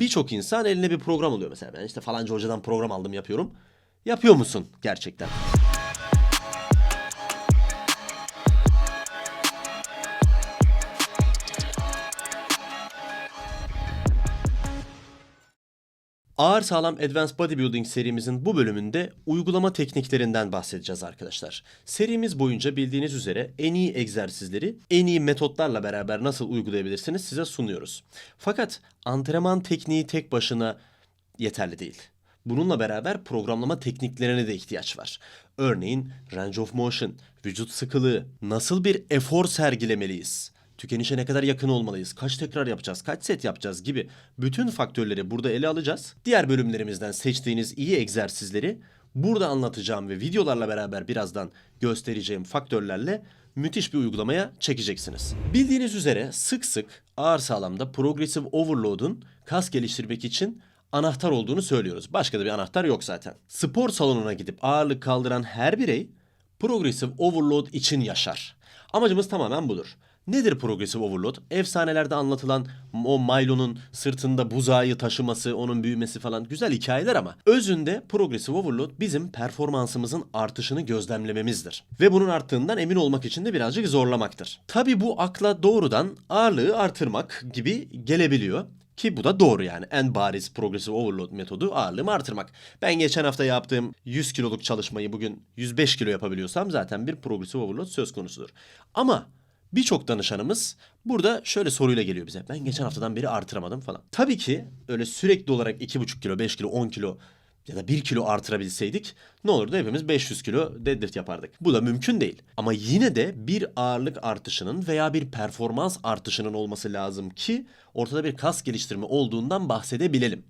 birçok insan eline bir program alıyor mesela. Ben işte falanca hocadan program aldım yapıyorum. Yapıyor musun gerçekten? Ağır Sağlam Advanced Bodybuilding serimizin bu bölümünde uygulama tekniklerinden bahsedeceğiz arkadaşlar. Serimiz boyunca bildiğiniz üzere en iyi egzersizleri en iyi metotlarla beraber nasıl uygulayabilirsiniz size sunuyoruz. Fakat antrenman tekniği tek başına yeterli değil. Bununla beraber programlama tekniklerine de ihtiyaç var. Örneğin range of motion, vücut sıkılığı, nasıl bir efor sergilemeliyiz? Tükenişe ne kadar yakın olmalıyız? Kaç tekrar yapacağız? Kaç set yapacağız gibi bütün faktörleri burada ele alacağız. Diğer bölümlerimizden seçtiğiniz iyi egzersizleri burada anlatacağım ve videolarla beraber birazdan göstereceğim faktörlerle müthiş bir uygulamaya çekeceksiniz. Bildiğiniz üzere sık sık ağır sağlamda progressive overload'un kas geliştirmek için anahtar olduğunu söylüyoruz. Başka da bir anahtar yok zaten. Spor salonuna gidip ağırlık kaldıran her birey progressive overload için yaşar. Amacımız tamamen budur. Nedir progressive overload? Efsanelerde anlatılan o Milo'nun sırtında buzağı taşıması, onun büyümesi falan güzel hikayeler ama özünde progressive overload bizim performansımızın artışını gözlemlememizdir. Ve bunun arttığından emin olmak için de birazcık zorlamaktır. Tabi bu akla doğrudan ağırlığı artırmak gibi gelebiliyor. Ki bu da doğru yani. En bariz progressive overload metodu ağırlığımı artırmak. Ben geçen hafta yaptığım 100 kiloluk çalışmayı bugün 105 kilo yapabiliyorsam zaten bir progressive overload söz konusudur. Ama birçok danışanımız burada şöyle soruyla geliyor bize. Ben geçen haftadan beri artıramadım falan. Tabii ki öyle sürekli olarak 2,5 kilo, 5 kilo, 10 kilo ya da 1 kilo artırabilseydik ne olurdu? Hepimiz 500 kilo deadlift yapardık. Bu da mümkün değil. Ama yine de bir ağırlık artışının veya bir performans artışının olması lazım ki ortada bir kas geliştirme olduğundan bahsedebilelim.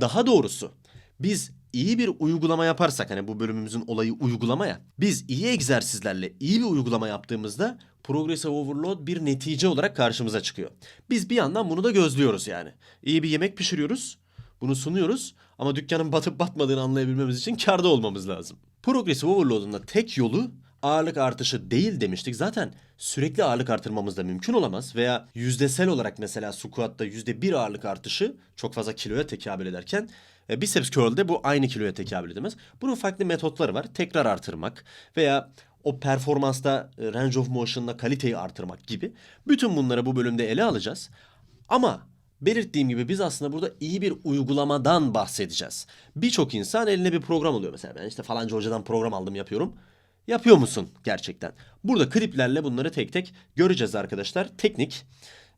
Daha doğrusu biz iyi bir uygulama yaparsak hani bu bölümümüzün olayı uygulama ya. Biz iyi egzersizlerle iyi bir uygulama yaptığımızda progressive overload bir netice olarak karşımıza çıkıyor. Biz bir yandan bunu da gözlüyoruz yani. İyi bir yemek pişiriyoruz. Bunu sunuyoruz ama dükkanın batıp batmadığını anlayabilmemiz için karda olmamız lazım. Progressive overload'un da tek yolu ağırlık artışı değil demiştik. Zaten sürekli ağırlık artırmamız da mümkün olamaz. Veya yüzdesel olarak mesela squat'ta yüzde bir ağırlık artışı çok fazla kiloya tekabül ederken e, biceps curl'de bu aynı kiloya tekabül edemez. Bunun farklı metotları var. Tekrar artırmak veya o performansta e, range of motion'la kaliteyi artırmak gibi. Bütün bunları bu bölümde ele alacağız. Ama belirttiğim gibi biz aslında burada iyi bir uygulamadan bahsedeceğiz. Birçok insan eline bir program alıyor mesela. Ben işte falanca hocadan program aldım yapıyorum. Yapıyor musun gerçekten? Burada kliplerle bunları tek tek göreceğiz arkadaşlar. Teknik.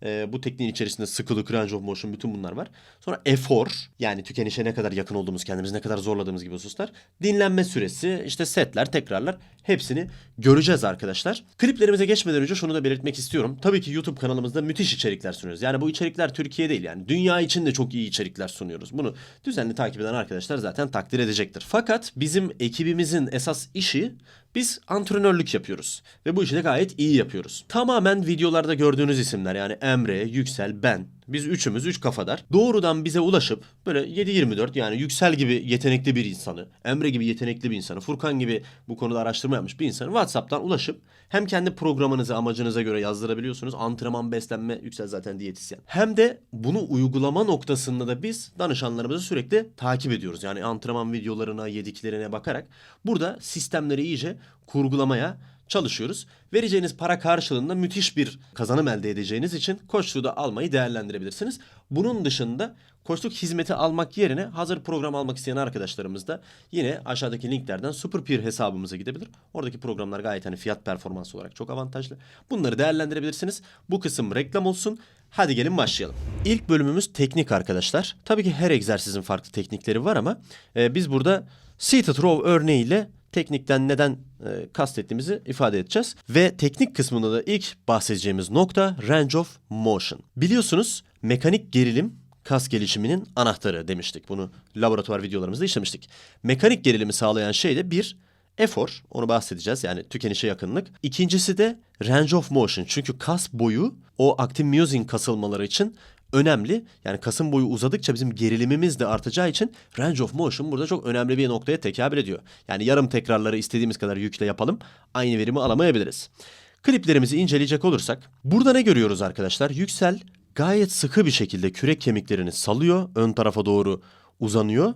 Ee, bu tekniğin içerisinde sıkılık, range of motion bütün bunlar var. Sonra efor yani tükenişe ne kadar yakın olduğumuz, kendimizi ne kadar zorladığımız gibi hususlar. Dinlenme süresi, işte setler, tekrarlar hepsini göreceğiz arkadaşlar. Kliplerimize geçmeden önce şunu da belirtmek istiyorum. Tabii ki YouTube kanalımızda müthiş içerikler sunuyoruz. Yani bu içerikler Türkiye değil yani dünya için de çok iyi içerikler sunuyoruz. Bunu düzenli takip eden arkadaşlar zaten takdir edecektir. Fakat bizim ekibimizin esas işi biz antrenörlük yapıyoruz ve bu işi de gayet iyi yapıyoruz. Tamamen videolarda gördüğünüz isimler yani Emre, Yüksel, ben. Biz üçümüz, üç kafadar. Doğrudan bize ulaşıp böyle 7-24 yani Yüksel gibi yetenekli bir insanı, Emre gibi yetenekli bir insanı, Furkan gibi bu konuda araştırma yapmış bir insanı WhatsApp'tan ulaşıp hem kendi programınızı amacınıza göre yazdırabiliyorsunuz. Antrenman, beslenme, Yüksel zaten diyetisyen. Hem de bunu uygulama noktasında da biz danışanlarımızı sürekli takip ediyoruz. Yani antrenman videolarına, yediklerine bakarak burada sistemleri iyice kurgulamaya çalışıyoruz. Vereceğiniz para karşılığında müthiş bir kazanım elde edeceğiniz için koçluğu da almayı değerlendirebilirsiniz. Bunun dışında koçluk hizmeti almak yerine hazır program almak isteyen arkadaşlarımız da yine aşağıdaki linklerden SuperPeer hesabımıza gidebilir. Oradaki programlar gayet hani fiyat performans olarak çok avantajlı. Bunları değerlendirebilirsiniz. Bu kısım reklam olsun. Hadi gelin başlayalım. İlk bölümümüz teknik arkadaşlar. Tabii ki her egzersizin farklı teknikleri var ama e, biz burada seated row örneğiyle teknikten neden e, kastettiğimizi ifade edeceğiz. Ve teknik kısmında da ilk bahsedeceğimiz nokta range of motion. Biliyorsunuz mekanik gerilim kas gelişiminin anahtarı demiştik. Bunu laboratuvar videolarımızda işlemiştik. Mekanik gerilimi sağlayan şey de bir efor. Onu bahsedeceğiz yani tükenişe yakınlık. İkincisi de range of motion. Çünkü kas boyu o actin myosin kasılmaları için önemli. Yani kasın boyu uzadıkça bizim gerilimimiz de artacağı için range of motion burada çok önemli bir noktaya tekabül ediyor. Yani yarım tekrarları istediğimiz kadar yükle yapalım aynı verimi alamayabiliriz. Kliplerimizi inceleyecek olursak burada ne görüyoruz arkadaşlar? Yüksel gayet sıkı bir şekilde kürek kemiklerini salıyor, ön tarafa doğru uzanıyor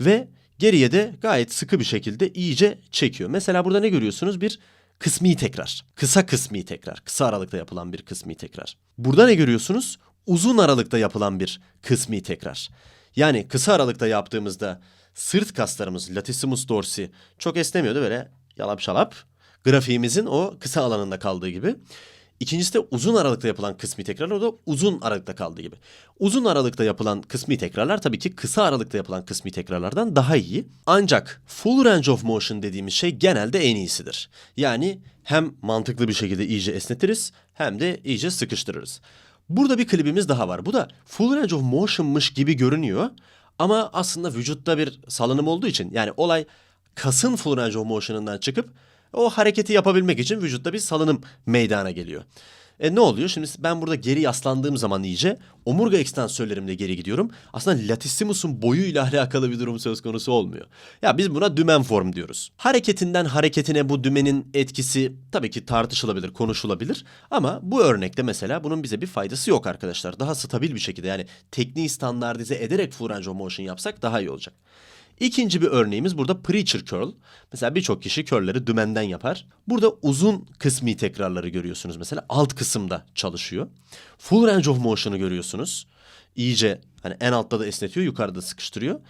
ve geriye de gayet sıkı bir şekilde iyice çekiyor. Mesela burada ne görüyorsunuz? Bir kısmi tekrar. Kısa kısmi tekrar. Kısa aralıkta yapılan bir kısmi tekrar. Burada ne görüyorsunuz? Uzun aralıkta yapılan bir kısmi tekrar. Yani kısa aralıkta yaptığımızda sırt kaslarımız latissimus dorsi çok esnemiyordu böyle yalap şalap. Grafiğimizin o kısa alanında kaldığı gibi. İkincisi de uzun aralıkta yapılan kısmi tekrarlar o da uzun aralıkta kaldığı gibi. Uzun aralıkta yapılan kısmi tekrarlar tabii ki kısa aralıkta yapılan kısmi tekrarlardan daha iyi. Ancak full range of motion dediğimiz şey genelde en iyisidir. Yani hem mantıklı bir şekilde iyice esnetiriz hem de iyice sıkıştırırız. Burada bir klibimiz daha var. Bu da full range of motion'mış gibi görünüyor. Ama aslında vücutta bir salınım olduğu için yani olay kasın full range of motion'ından çıkıp o hareketi yapabilmek için vücutta bir salınım meydana geliyor. E ne oluyor? Şimdi ben burada geri yaslandığım zaman iyice omurga ekstansörlerimle geri gidiyorum. Aslında latissimus'un boyuyla alakalı bir durum söz konusu olmuyor. Ya biz buna dümen form diyoruz. Hareketinden hareketine bu dümenin etkisi tabii ki tartışılabilir, konuşulabilir. Ama bu örnekte mesela bunun bize bir faydası yok arkadaşlar. Daha stabil bir şekilde yani tekniği standartize ederek full range of motion yapsak daha iyi olacak. İkinci bir örneğimiz burada preacher curl. Mesela birçok kişi curl'leri dümenden yapar. Burada uzun kısmi tekrarları görüyorsunuz mesela. Alt kısımda çalışıyor. Full range of motion'ı görüyorsunuz. İyice hani en altta da esnetiyor, yukarıda sıkıştırıyor.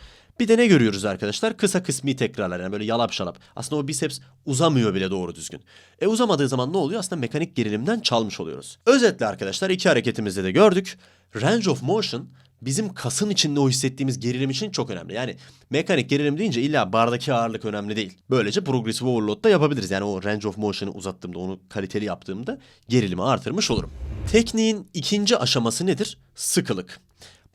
Bir de ne görüyoruz arkadaşlar? Kısa kısmi tekrarlar yani böyle yalap şalap. Aslında o biceps uzamıyor bile doğru düzgün. E uzamadığı zaman ne oluyor? Aslında mekanik gerilimden çalmış oluyoruz. Özetle arkadaşlar iki hareketimizde de gördük. Range of motion bizim kasın içinde o hissettiğimiz gerilim için çok önemli. Yani mekanik gerilim deyince illa bardaki ağırlık önemli değil. Böylece progressive overload da yapabiliriz. Yani o range of motion'ı uzattığımda, onu kaliteli yaptığımda gerilimi artırmış olurum. Tekniğin ikinci aşaması nedir? Sıkılık.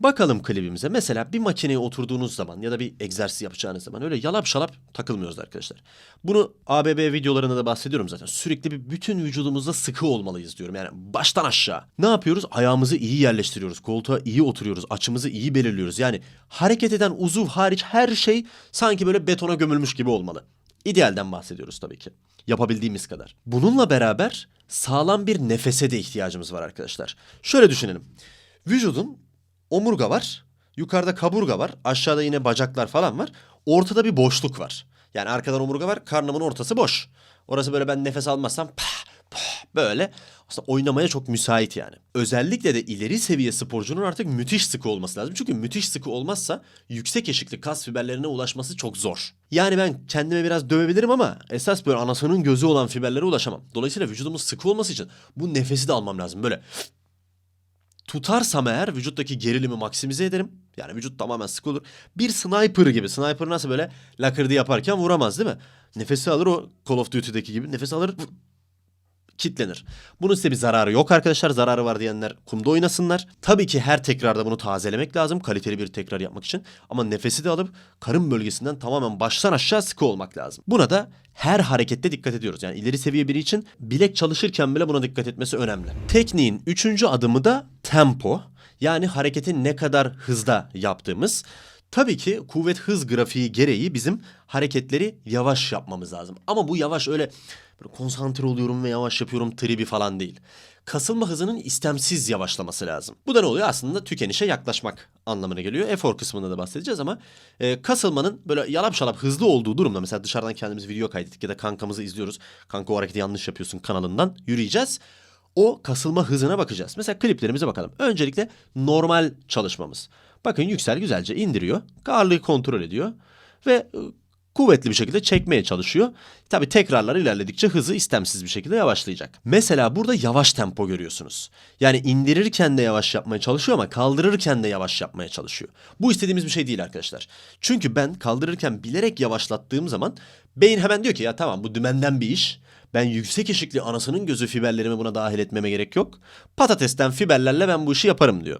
Bakalım klibimize. Mesela bir makineye oturduğunuz zaman ya da bir egzersiz yapacağınız zaman öyle yalap şalap takılmıyoruz arkadaşlar. Bunu ABB videolarında da bahsediyorum zaten. Sürekli bir bütün vücudumuzda sıkı olmalıyız diyorum. Yani baştan aşağı. Ne yapıyoruz? Ayağımızı iyi yerleştiriyoruz. Koltuğa iyi oturuyoruz. Açımızı iyi belirliyoruz. Yani hareket eden uzuv hariç her şey sanki böyle betona gömülmüş gibi olmalı. İdealden bahsediyoruz tabii ki. Yapabildiğimiz kadar. Bununla beraber sağlam bir nefese de ihtiyacımız var arkadaşlar. Şöyle düşünelim. Vücudun omurga var. Yukarıda kaburga var. Aşağıda yine bacaklar falan var. Ortada bir boşluk var. Yani arkadan omurga var. Karnımın ortası boş. Orası böyle ben nefes almazsam pah, pah, böyle aslında oynamaya çok müsait yani. Özellikle de ileri seviye sporcunun artık müthiş sıkı olması lazım. Çünkü müthiş sıkı olmazsa yüksek eşikli kas fiberlerine ulaşması çok zor. Yani ben kendime biraz dövebilirim ama esas böyle anasının gözü olan fiberlere ulaşamam. Dolayısıyla vücudumun sıkı olması için bu nefesi de almam lazım. Böyle tutarsam eğer vücuttaki gerilimi maksimize ederim. Yani vücut tamamen sıkı olur. Bir sniper gibi. Sniper nasıl böyle lakırdı yaparken vuramaz değil mi? Nefesi alır o Call of Duty'deki gibi. Nefes alır kitlenir. Bunun size bir zararı yok arkadaşlar. Zararı var diyenler kumda oynasınlar. Tabii ki her tekrarda bunu tazelemek lazım. Kaliteli bir tekrar yapmak için. Ama nefesi de alıp karın bölgesinden tamamen baştan aşağı sıkı olmak lazım. Buna da her harekette dikkat ediyoruz. Yani ileri seviye biri için bilek çalışırken bile buna dikkat etmesi önemli. Tekniğin üçüncü adımı da tempo. Yani hareketi ne kadar hızda yaptığımız. Tabii ki kuvvet hız grafiği gereği bizim hareketleri yavaş yapmamız lazım. Ama bu yavaş öyle böyle konsantre oluyorum ve yavaş yapıyorum tribi falan değil. Kasılma hızının istemsiz yavaşlaması lazım. Bu da ne oluyor? Aslında tükenişe yaklaşmak anlamına geliyor. Efor kısmında da bahsedeceğiz ama e, kasılmanın böyle yalap şalap hızlı olduğu durumda mesela dışarıdan kendimiz video kaydettik ya da kankamızı izliyoruz. Kanka o hareketi yanlış yapıyorsun kanalından yürüyeceğiz o kasılma hızına bakacağız. Mesela kliplerimize bakalım. Öncelikle normal çalışmamız. Bakın Yüksel güzelce indiriyor. Ağırlığı kontrol ediyor. Ve kuvvetli bir şekilde çekmeye çalışıyor. Tabi tekrarlar ilerledikçe hızı istemsiz bir şekilde yavaşlayacak. Mesela burada yavaş tempo görüyorsunuz. Yani indirirken de yavaş yapmaya çalışıyor ama kaldırırken de yavaş yapmaya çalışıyor. Bu istediğimiz bir şey değil arkadaşlar. Çünkü ben kaldırırken bilerek yavaşlattığım zaman beyin hemen diyor ki ya tamam bu dümenden bir iş. Ben yüksek eşikli anasının gözü fiberlerimi buna dahil etmeme gerek yok. Patatesten fiberlerle ben bu işi yaparım diyor.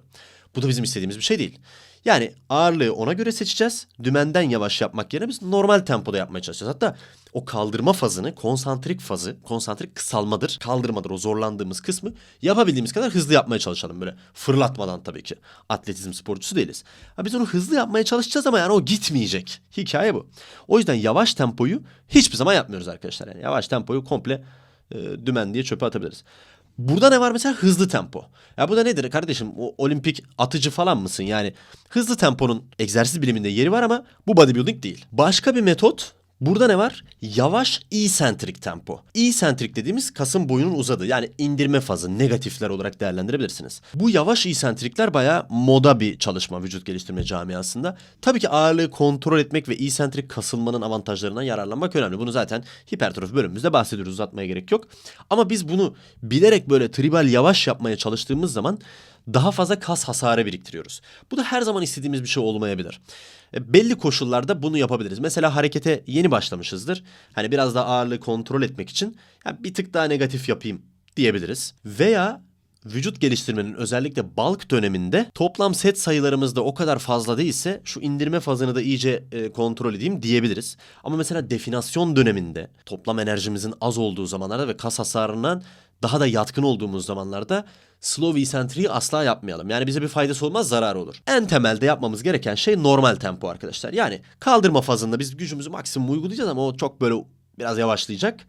Bu da bizim istediğimiz bir şey değil. Yani ağırlığı ona göre seçeceğiz. Dümenden yavaş yapmak yerine biz normal tempoda yapmaya çalışacağız. Hatta o kaldırma fazını, konsantrik fazı, konsantrik kısalmadır, kaldırmadır o zorlandığımız kısmı yapabildiğimiz kadar hızlı yapmaya çalışalım. Böyle fırlatmadan tabii ki. Atletizm sporcusu değiliz. Ha biz onu hızlı yapmaya çalışacağız ama yani o gitmeyecek. Hikaye bu. O yüzden yavaş tempoyu hiçbir zaman yapmıyoruz arkadaşlar. Yani yavaş tempoyu komple e, dümen diye çöpe atabiliriz. Burada ne var mesela hızlı tempo. Ya bu da nedir kardeşim? O olimpik atıcı falan mısın? Yani hızlı temponun egzersiz biliminde yeri var ama bu bodybuilding değil. Başka bir metot Burada ne var? Yavaş eccentric tempo. Eccentric dediğimiz kasın boyunun uzadığı yani indirme fazı negatifler olarak değerlendirebilirsiniz. Bu yavaş eccentricler bayağı moda bir çalışma vücut geliştirme camiasında. Tabii ki ağırlığı kontrol etmek ve eccentric kasılmanın avantajlarından yararlanmak önemli. Bunu zaten hipertrofi bölümümüzde bahsediyoruz uzatmaya gerek yok. Ama biz bunu bilerek böyle tribal yavaş yapmaya çalıştığımız zaman daha fazla kas hasarı biriktiriyoruz. Bu da her zaman istediğimiz bir şey olmayabilir. E, belli koşullarda bunu yapabiliriz. Mesela harekete yeni başlamışızdır. Hani biraz daha ağırlığı kontrol etmek için ya bir tık daha negatif yapayım diyebiliriz. Veya vücut geliştirmenin özellikle bulk döneminde toplam set sayılarımız da o kadar fazla değilse şu indirme fazını da iyice e, kontrol edeyim diyebiliriz. Ama mesela definasyon döneminde toplam enerjimizin az olduğu zamanlarda ve kas hasarından daha da yatkın olduğumuz zamanlarda slow eccentric'i asla yapmayalım. Yani bize bir faydası olmaz, zararı olur. En temelde yapmamız gereken şey normal tempo arkadaşlar. Yani kaldırma fazında biz gücümüzü maksimum uygulayacağız ama o çok böyle biraz yavaşlayacak.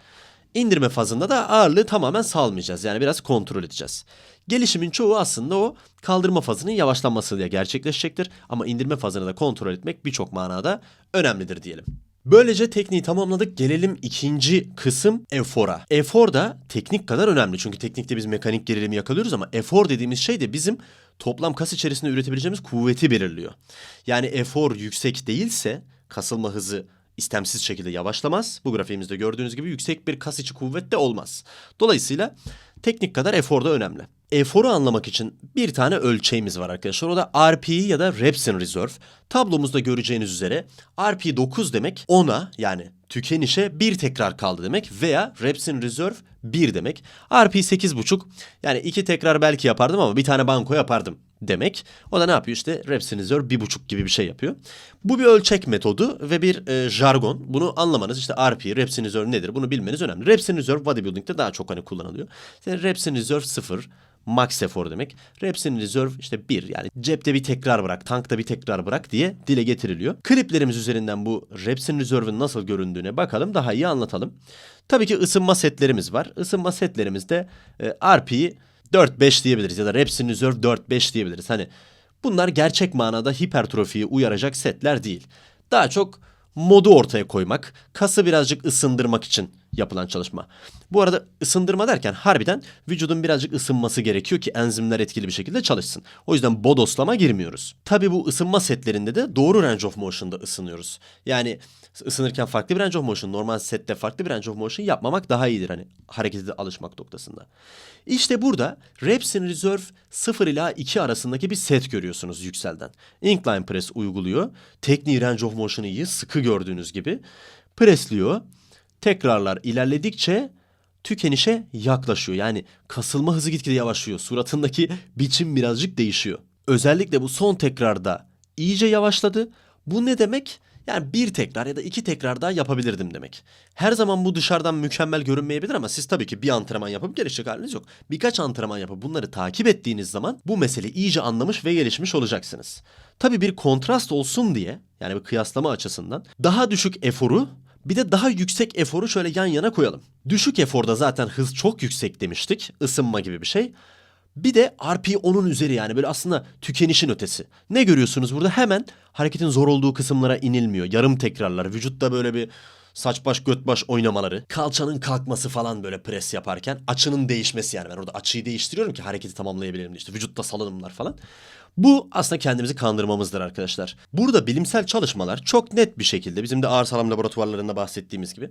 İndirme fazında da ağırlığı tamamen salmayacağız. Yani biraz kontrol edeceğiz. Gelişimin çoğu aslında o kaldırma fazının yavaşlanmasıyla gerçekleşecektir. Ama indirme fazını da kontrol etmek birçok manada önemlidir diyelim. Böylece tekniği tamamladık. Gelelim ikinci kısım efora. Efor da teknik kadar önemli. Çünkü teknikte biz mekanik gerilimi yakalıyoruz ama efor dediğimiz şey de bizim toplam kas içerisinde üretebileceğimiz kuvveti belirliyor. Yani efor yüksek değilse kasılma hızı istemsiz şekilde yavaşlamaz. Bu grafiğimizde gördüğünüz gibi yüksek bir kas içi kuvvet de olmaz. Dolayısıyla teknik kadar efor da önemli. Eforu anlamak için bir tane ölçeğimiz var arkadaşlar. O da RPE ya da Reps in Reserve. Tablomuzda göreceğiniz üzere RP 9 demek 10'a yani tükenişe bir tekrar kaldı demek veya Reps in Reserve 1 demek. RP 8.5 yani iki tekrar belki yapardım ama bir tane banko yapardım demek. O da ne yapıyor işte Reps in Reserve bir buçuk gibi bir şey yapıyor. Bu bir ölçek metodu ve bir e, jargon. Bunu anlamanız işte RP, Reps in Reserve nedir bunu bilmeniz önemli. Reps in Reserve bodybuilding'de daha çok hani kullanılıyor. İşte Reps in Reserve 0, max efor demek. Reps in reserve işte bir yani cepte bir tekrar bırak, tankta bir tekrar bırak diye dile getiriliyor. Kliplerimiz üzerinden bu reps in reserve'ın nasıl göründüğüne bakalım daha iyi anlatalım. Tabii ki ısınma setlerimiz var. Isınma setlerimizde e, RP'yi 4-5 diyebiliriz ya da reps in reserve 4-5 diyebiliriz. Hani bunlar gerçek manada hipertrofiyi uyaracak setler değil. Daha çok modu ortaya koymak, kası birazcık ısındırmak için yapılan çalışma. Bu arada ısındırma derken harbiden vücudun birazcık ısınması gerekiyor ki enzimler etkili bir şekilde çalışsın. O yüzden bodoslama girmiyoruz. Tabi bu ısınma setlerinde de doğru range of motion'da ısınıyoruz. Yani ısınırken farklı bir range of motion, normal sette farklı bir range of motion yapmamak daha iyidir hani harekete alışmak noktasında. İşte burada reps in reserve 0 ila 2 arasındaki bir set görüyorsunuz yükselden. Incline press uyguluyor. Tekniği range of motion'ı iyi, sıkı gördüğünüz gibi. Presliyor. Tekrarlar ilerledikçe tükenişe yaklaşıyor. Yani kasılma hızı gitgide yavaşlıyor. Suratındaki biçim birazcık değişiyor. Özellikle bu son tekrarda iyice yavaşladı. Bu ne demek? Yani bir tekrar ya da iki tekrar daha yapabilirdim demek. Her zaman bu dışarıdan mükemmel görünmeyebilir ama siz tabii ki bir antrenman yapıp gelişecek haliniz yok. Birkaç antrenman yapıp bunları takip ettiğiniz zaman bu meseleyi iyice anlamış ve gelişmiş olacaksınız. Tabii bir kontrast olsun diye yani bir kıyaslama açısından daha düşük eforu bir de daha yüksek eforu şöyle yan yana koyalım. Düşük eforda zaten hız çok yüksek demiştik. ısınma gibi bir şey. Bir de RP onun üzeri yani böyle aslında tükenişin ötesi. Ne görüyorsunuz burada? Hemen hareketin zor olduğu kısımlara inilmiyor. Yarım tekrarlar. Vücutta böyle bir saç baş göt baş oynamaları, kalçanın kalkması falan böyle pres yaparken açının değişmesi yani ben orada açıyı değiştiriyorum ki hareketi tamamlayabilelim işte vücutta salınımlar falan. Bu aslında kendimizi kandırmamızdır arkadaşlar. Burada bilimsel çalışmalar çok net bir şekilde bizim de ağır sağlam laboratuvarlarında bahsettiğimiz gibi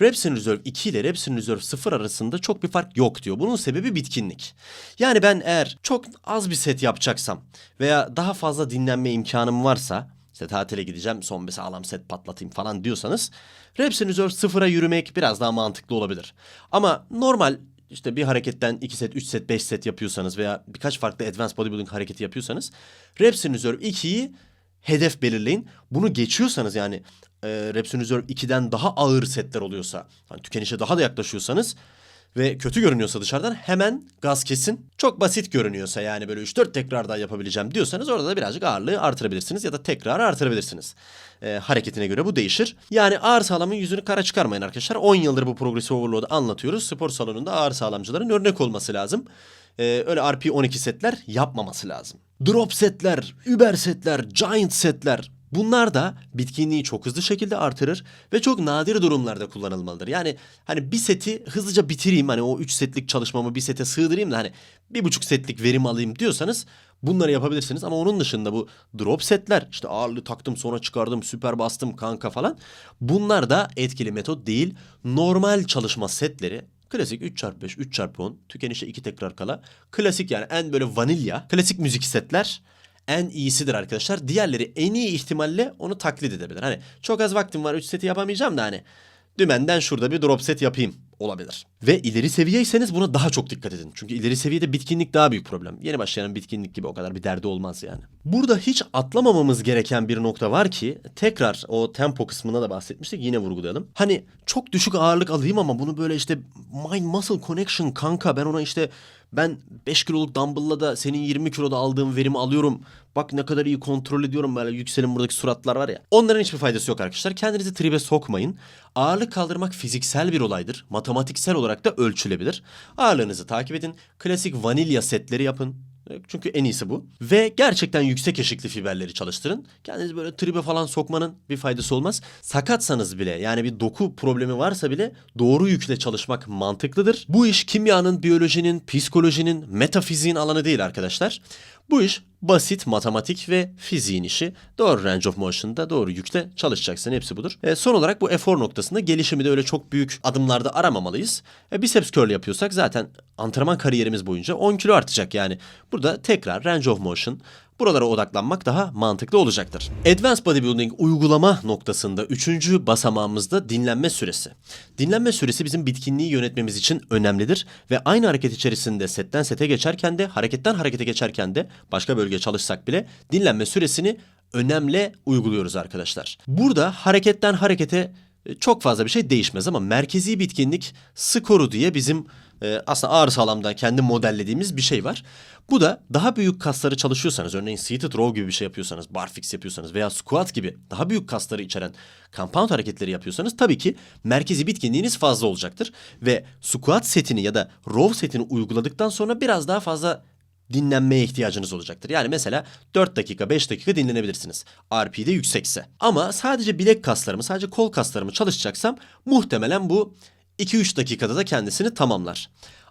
Reps in Reserve 2 ile Reps in Reserve 0 arasında çok bir fark yok diyor. Bunun sebebi bitkinlik. Yani ben eğer çok az bir set yapacaksam veya daha fazla dinlenme imkanım varsa işte tatile gideceğim son bir sağlam set patlatayım falan diyorsanız Reps in Reserve 0'a yürümek biraz daha mantıklı olabilir. Ama normal işte bir hareketten 2 set, 3 set, 5 set yapıyorsanız veya birkaç farklı advanced bodybuilding hareketi yapıyorsanız reps in reserve 2'yi hedef belirleyin. Bunu geçiyorsanız yani e, reps in reserve 2'den daha ağır setler oluyorsa, hani tükenişe daha da yaklaşıyorsanız ve kötü görünüyorsa dışarıdan hemen gaz kesin. Çok basit görünüyorsa yani böyle 3-4 tekrar daha yapabileceğim diyorsanız orada da birazcık ağırlığı artırabilirsiniz ya da tekrarı artırabilirsiniz. Ee, hareketine göre bu değişir. Yani ağır sağlamın yüzünü kara çıkarmayın arkadaşlar. 10 yıldır bu progresif overload'u anlatıyoruz. Spor salonunda ağır sağlamcıların örnek olması lazım. Ee, öyle RP12 setler yapmaması lazım. Drop setler, Uber setler, Giant setler Bunlar da bitkinliği çok hızlı şekilde artırır ve çok nadir durumlarda kullanılmalıdır. Yani hani bir seti hızlıca bitireyim hani o 3 setlik çalışmamı bir sete sığdırayım da hani bir buçuk setlik verim alayım diyorsanız bunları yapabilirsiniz. Ama onun dışında bu drop setler işte ağırlığı taktım sonra çıkardım süper bastım kanka falan bunlar da etkili metot değil. Normal çalışma setleri Klasik 3x5, 3x10, tükenişe 2 tekrar kala. Klasik yani en böyle vanilya, klasik müzik setler en iyisidir arkadaşlar. Diğerleri en iyi ihtimalle onu taklit edebilir. Hani çok az vaktim var 3 seti yapamayacağım da hani dümenden şurada bir drop set yapayım olabilir. Ve ileri seviyeyseniz buna daha çok dikkat edin. Çünkü ileri seviyede bitkinlik daha büyük problem. Yeni başlayan bitkinlik gibi o kadar bir derdi olmaz yani. Burada hiç atlamamamız gereken bir nokta var ki tekrar o tempo kısmına da bahsetmiştik yine vurgulayalım. Hani çok düşük ağırlık alayım ama bunu böyle işte mind muscle connection kanka ben ona işte ben 5 kiloluk dumbbell'la da senin 20 kiloda aldığım verimi alıyorum. Bak ne kadar iyi kontrol ediyorum böyle yükselin buradaki suratlar var ya. Onların hiçbir faydası yok arkadaşlar. Kendinizi tribe sokmayın. Ağırlık kaldırmak fiziksel bir olaydır. Matematiksel olarak da ölçülebilir. Ağırlığınızı takip edin. Klasik vanilya setleri yapın. Çünkü en iyisi bu. Ve gerçekten yüksek eşikli fiberleri çalıştırın. Kendinizi böyle tribe falan sokmanın bir faydası olmaz. Sakatsanız bile yani bir doku problemi varsa bile doğru yükle çalışmak mantıklıdır. Bu iş kimyanın, biyolojinin, psikolojinin, metafiziğin alanı değil arkadaşlar. Bu iş basit matematik ve fiziğin işi. Doğru range of motion'da doğru yükle çalışacaksın. Hepsi budur. E, son olarak bu efor noktasında gelişimi de öyle çok büyük adımlarda aramamalıyız. E, biceps curl yapıyorsak zaten antrenman kariyerimiz boyunca 10 kilo artacak yani. Burada tekrar range of motion, Buralara odaklanmak daha mantıklı olacaktır. Advanced Bodybuilding uygulama noktasında üçüncü basamağımızda dinlenme süresi. Dinlenme süresi bizim bitkinliği yönetmemiz için önemlidir ve aynı hareket içerisinde setten sete geçerken de hareketten harekete geçerken de başka bölge çalışsak bile dinlenme süresini önemli uyguluyoruz arkadaşlar. Burada hareketten harekete e, çok fazla bir şey değişmez ama merkezi bitkinlik skoru diye bizim e, aslında ağır sağlamda kendi modellediğimiz bir şey var. Bu da daha büyük kasları çalışıyorsanız örneğin seated row gibi bir şey yapıyorsanız, barfix yapıyorsanız veya squat gibi daha büyük kasları içeren compound hareketleri yapıyorsanız tabii ki merkezi bitkinliğiniz fazla olacaktır. Ve squat setini ya da row setini uyguladıktan sonra biraz daha fazla dinlenmeye ihtiyacınız olacaktır. Yani mesela 4 dakika 5 dakika dinlenebilirsiniz. RP'de yüksekse. Ama sadece bilek kaslarımı sadece kol kaslarımı çalışacaksam muhtemelen bu 2-3 dakikada da kendisini tamamlar.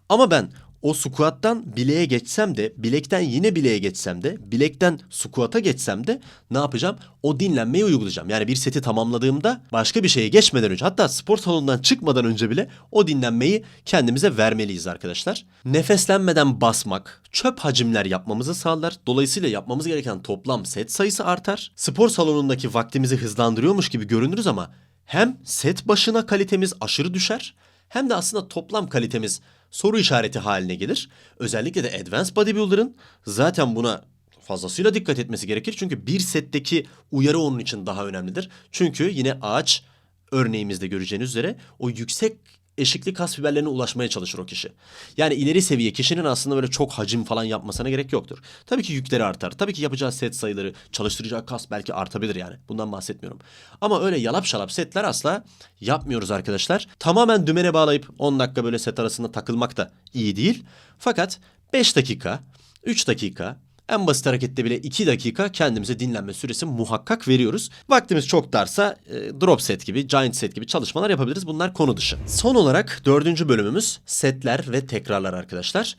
Ama ben o squat'tan bileğe geçsem de, bilekten yine bileğe geçsem de, bilekten squat'a geçsem de ne yapacağım? O dinlenmeyi uygulayacağım. Yani bir seti tamamladığımda başka bir şeye geçmeden önce hatta spor salonundan çıkmadan önce bile o dinlenmeyi kendimize vermeliyiz arkadaşlar. Nefeslenmeden basmak, çöp hacimler yapmamızı sağlar. Dolayısıyla yapmamız gereken toplam set sayısı artar. Spor salonundaki vaktimizi hızlandırıyormuş gibi görünürüz ama hem set başına kalitemiz aşırı düşer hem de aslında toplam kalitemiz soru işareti haline gelir. Özellikle de Advanced Bodybuilder'ın zaten buna fazlasıyla dikkat etmesi gerekir. Çünkü bir setteki uyarı onun için daha önemlidir. Çünkü yine ağaç örneğimizde göreceğiniz üzere o yüksek eşikli kas fiberlerine ulaşmaya çalışır o kişi. Yani ileri seviye kişinin aslında böyle çok hacim falan yapmasına gerek yoktur. Tabii ki yükleri artar. Tabii ki yapacağı set sayıları, çalıştıracağı kas belki artabilir yani. Bundan bahsetmiyorum. Ama öyle yalap şalap setler asla yapmıyoruz arkadaşlar. Tamamen dümene bağlayıp 10 dakika böyle set arasında takılmak da iyi değil. Fakat 5 dakika, 3 dakika, en basit harekette bile 2 dakika kendimize dinlenme süresi muhakkak veriyoruz. Vaktimiz çok darsa e, drop set gibi, giant set gibi çalışmalar yapabiliriz. Bunlar konu dışı. Son olarak dördüncü bölümümüz setler ve tekrarlar arkadaşlar.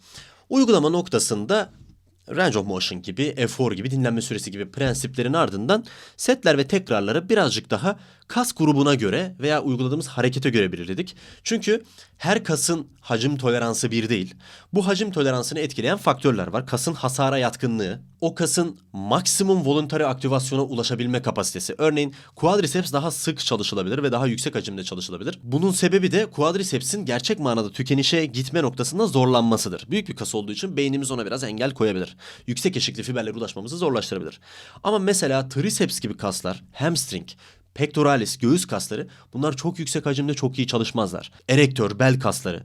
Uygulama noktasında range of motion gibi, efor gibi, dinlenme süresi gibi prensiplerin ardından setler ve tekrarları birazcık daha kas grubuna göre veya uyguladığımız harekete göre belirledik. Çünkü her kasın hacim toleransı bir değil. Bu hacim toleransını etkileyen faktörler var. Kasın hasara yatkınlığı, o kasın maksimum voluntary aktivasyona ulaşabilme kapasitesi. Örneğin quadriceps daha sık çalışılabilir ve daha yüksek hacimde çalışılabilir. Bunun sebebi de quadriceps'in gerçek manada tükenişe gitme noktasında zorlanmasıdır. Büyük bir kas olduğu için beynimiz ona biraz engel koyabilir. Yüksek eşikli fiberlere ulaşmamızı zorlaştırabilir. Ama mesela triceps gibi kaslar, hamstring, pectoralis, göğüs kasları bunlar çok yüksek hacimde çok iyi çalışmazlar. Erektör, bel kasları.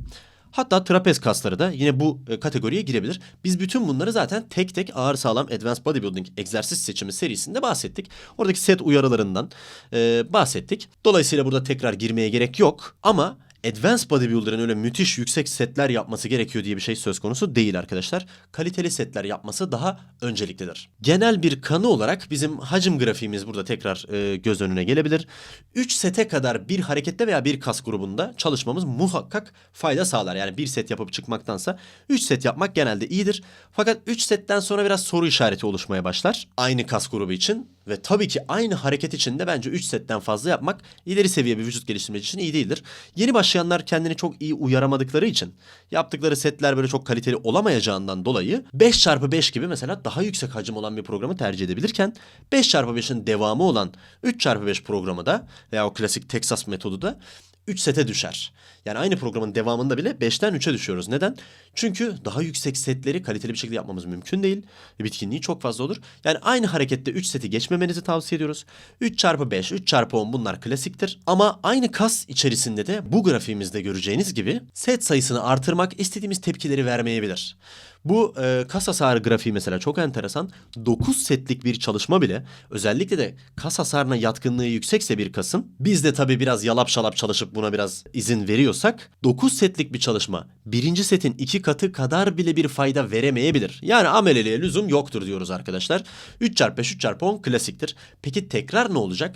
Hatta trapez kasları da yine bu e, kategoriye girebilir. Biz bütün bunları zaten tek tek ağır sağlam Advanced Bodybuilding egzersiz seçimi serisinde bahsettik. Oradaki set uyarılarından e, bahsettik. Dolayısıyla burada tekrar girmeye gerek yok. Ama Advanced Bodybuilder'ın öyle müthiş yüksek setler yapması gerekiyor diye bir şey söz konusu değil arkadaşlar. Kaliteli setler yapması daha önceliklidir. Genel bir kanı olarak bizim hacim grafiğimiz burada tekrar e, göz önüne gelebilir. 3 sete kadar bir harekette veya bir kas grubunda çalışmamız muhakkak fayda sağlar. Yani bir set yapıp çıkmaktansa 3 set yapmak genelde iyidir. Fakat 3 setten sonra biraz soru işareti oluşmaya başlar. Aynı kas grubu için ve tabii ki aynı hareket için de bence 3 setten fazla yapmak ileri seviye bir vücut geliştirmeci için iyi değildir. Yeni başlayanlar kendini çok iyi uyaramadıkları için yaptıkları setler böyle çok kaliteli olamayacağından dolayı 5x5 gibi mesela daha yüksek hacim olan bir programı tercih edebilirken 5x5'in devamı olan 3x5 programı da veya o klasik Texas metodu da 3 sete düşer. Yani aynı programın devamında bile 5'ten 3'e düşüyoruz. Neden? Çünkü daha yüksek setleri kaliteli bir şekilde yapmamız mümkün değil. Bitkinliği çok fazla olur. Yani aynı harekette 3 seti geçmemenizi tavsiye ediyoruz. 3 çarpı 5, 3 çarpı 10 bunlar klasiktir. Ama aynı kas içerisinde de bu grafiğimizde göreceğiniz gibi set sayısını artırmak istediğimiz tepkileri vermeyebilir. Bu e, kas hasarı grafiği mesela çok enteresan. 9 setlik bir çalışma bile özellikle de kas hasarına yatkınlığı yüksekse bir kasın biz de tabii biraz yalap şalap çalışıp buna biraz izin veriyorsak 9 setlik bir çalışma birinci setin iki katı kadar bile bir fayda veremeyebilir. Yani ameleliğe lüzum yoktur diyoruz arkadaşlar. 3 çarpı 5 3 çarpı 10 klasiktir. Peki tekrar ne olacak?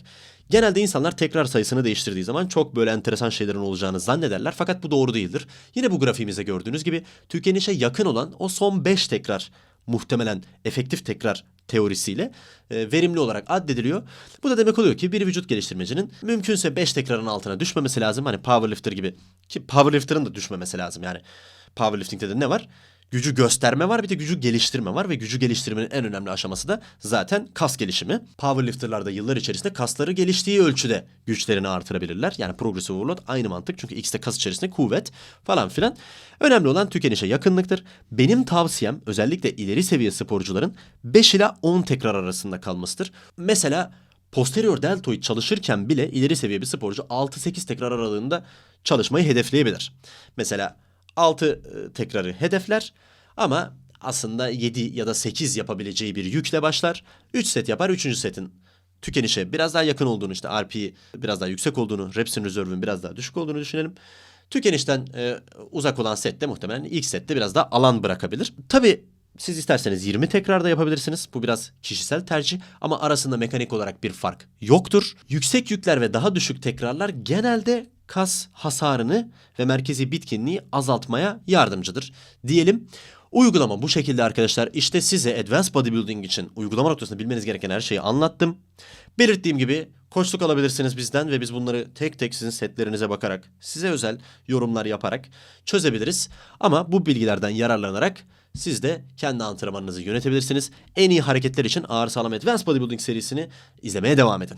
Genelde insanlar tekrar sayısını değiştirdiği zaman çok böyle enteresan şeylerin olacağını zannederler fakat bu doğru değildir. Yine bu grafiğimizde gördüğünüz gibi tükenişe yakın olan o son 5 tekrar muhtemelen efektif tekrar teorisiyle e, verimli olarak addediliyor. Bu da demek oluyor ki bir vücut geliştirmecinin mümkünse 5 tekrarın altına düşmemesi lazım. Hani powerlifter gibi ki powerlifter'ın da düşmemesi lazım yani. Powerlifting'de de ne var? Gücü gösterme var bir de gücü geliştirme var ve gücü geliştirmenin en önemli aşaması da zaten kas gelişimi. Powerlifter'lar da yıllar içerisinde kasları geliştiği ölçüde güçlerini artırabilirler. Yani progressive overload aynı mantık çünkü de kas içerisinde kuvvet falan filan. Önemli olan tükenişe yakınlıktır. Benim tavsiyem özellikle ileri seviye sporcuların 5 ila 10 tekrar arasında kalmasıdır. Mesela posterior deltoid çalışırken bile ileri seviye bir sporcu 6-8 tekrar aralığında çalışmayı hedefleyebilir. Mesela 6 tekrarı hedefler ama aslında 7 ya da 8 yapabileceği bir yükle başlar. 3 set yapar 3. setin tükenişe biraz daha yakın olduğunu işte RP biraz daha yüksek olduğunu, Repsin Reserve'ün biraz daha düşük olduğunu düşünelim. Tükenişten e, uzak olan sette muhtemelen ilk sette biraz daha alan bırakabilir. Tabii siz isterseniz 20 tekrar da yapabilirsiniz. Bu biraz kişisel tercih ama arasında mekanik olarak bir fark yoktur. Yüksek yükler ve daha düşük tekrarlar genelde kas hasarını ve merkezi bitkinliği azaltmaya yardımcıdır. Diyelim Uygulama bu şekilde arkadaşlar. İşte size Advanced Bodybuilding için uygulama noktasında bilmeniz gereken her şeyi anlattım. Belirttiğim gibi koçluk alabilirsiniz bizden ve biz bunları tek tek sizin setlerinize bakarak, size özel yorumlar yaparak çözebiliriz. Ama bu bilgilerden yararlanarak siz de kendi antrenmanınızı yönetebilirsiniz. En iyi hareketler için Ağır Sağlam Advanced Bodybuilding serisini izlemeye devam edin.